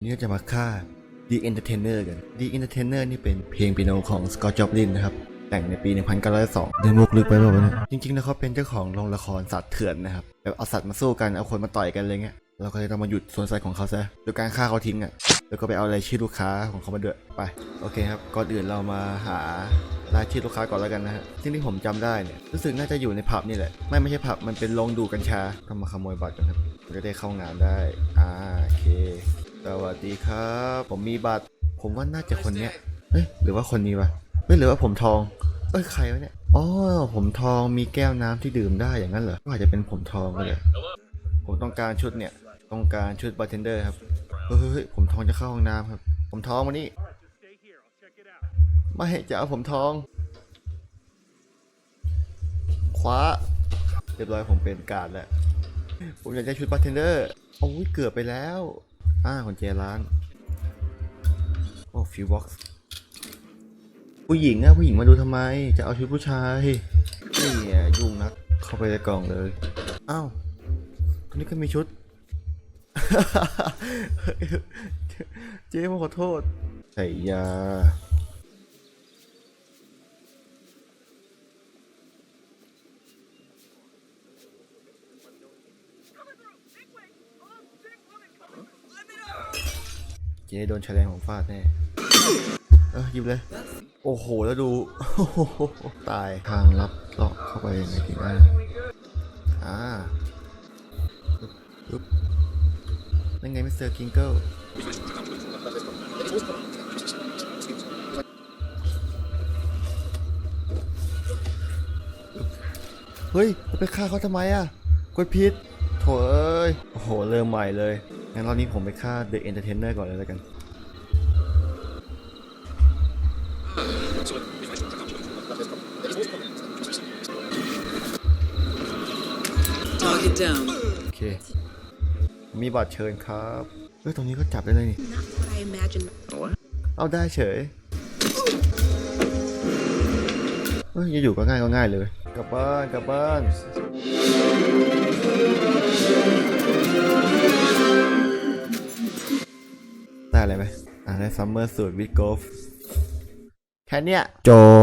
นี่เราจะมาฆ่า The Entertainer กัน The Entertainer นี่เป็นเพลงปีโนของ Scott Joplin นะครับ แต่งในปี 1902ได้มุกลึกไปแบบนี้จริงๆแล้วเขาเป็นเจ้าของโรงละครสัตว์เถื่อนนะครับ แบบเอาสัตว์มาสู้กัน เอาคนมาต่อยกันอะไรเงี้ย เราก็เลยต้องมาหยุดสวนสัตว์ของเขาซะ โดยการฆ่าเขาทิ้งอะ แล้วก็ไปเอารายชื่อลูกค้าของเขามาด้วย ไป โอเคครับ ก่อนอื่นเรามาหารายชื่อลูกค้าก่อนแล้วกันนะฮะที่ที่ผมจำได้เนี่ยรู้สึกน่าจะอยู่ในผับนี่แหละ ไม่ไม่ใช่ผับ มันเป็นโรงดูดกัญชาต้องมาขโมยบัตรกันครับผมจะได้เข้างานได้ อ่า โอเคส วัสดีครับ ผมมีบัตร ผมว่าน่าจะคนเนี้ยเอ้ยหรือว่าคนนี้วะเอ้ยหรือว่าผมทอง เอ้ยใครวะเนี่ยอ๋อผมทองมีแก้วน้ำที่ดื่มได้อย่างนั้นเหรอก็อาจจะเป็นผมทองก็ได้ผมต้องการชุดเนี่ย ต้องการชุดบาร์เทนเดอร์ครับเฮ้ยเฮ้ยผมทองจะเข้าห้องน้ำครับ ผมทองมานี่ไม่จะเอาผมทอง คว้า เรียบร้อยผมเป็นการดแล้ว ผมอยากได้ชุดบาร์เทนเดอร์โอ้ยเกือบไปแล้ว อ่าคนเจร้าน โอ้ฟิวบ็อกซ์ผู้หญิงอะผู้หญิงมาดูทำไม จะเอาชุดผู้ชายนี่ยุ่งนัก เข้าไปในกล่องเลยอ้าวตรงนี้ก็มีชุด เจ๊มาขอโทษใส่ยา เจ๊โดนแฉลงของฟาดแน่เออหยิบเลย โอ้โห แล้วดู ตาย ทางลับเลาะเข้าไปยังไงถึงได้อ่าปึ๊บนั่นไงมิสเตอร์คิงเกิลเฮ้ย ไปฆ่าเขาทำไมอะกดผิดโถเอ้ย โอ้โห เริ่มใหม่เลย งั้นรอบนี้ผมไปฆ่า The Entertainer ก่อนเลยแล้วกัน Target down. โอเค มีบัตรเชิญครับ เฮ้ย ตรงนี้ก็จับได้เลยนี่ Not what I imagined. เอาได้เฉยเฮ้ยอยู่ๆก็ง่ายก็ง่ายเลย กลับบ้านกลับบ้าน อะได้ซัมเมอร์สูตรวิดโกฟแค่เนี้ยโจ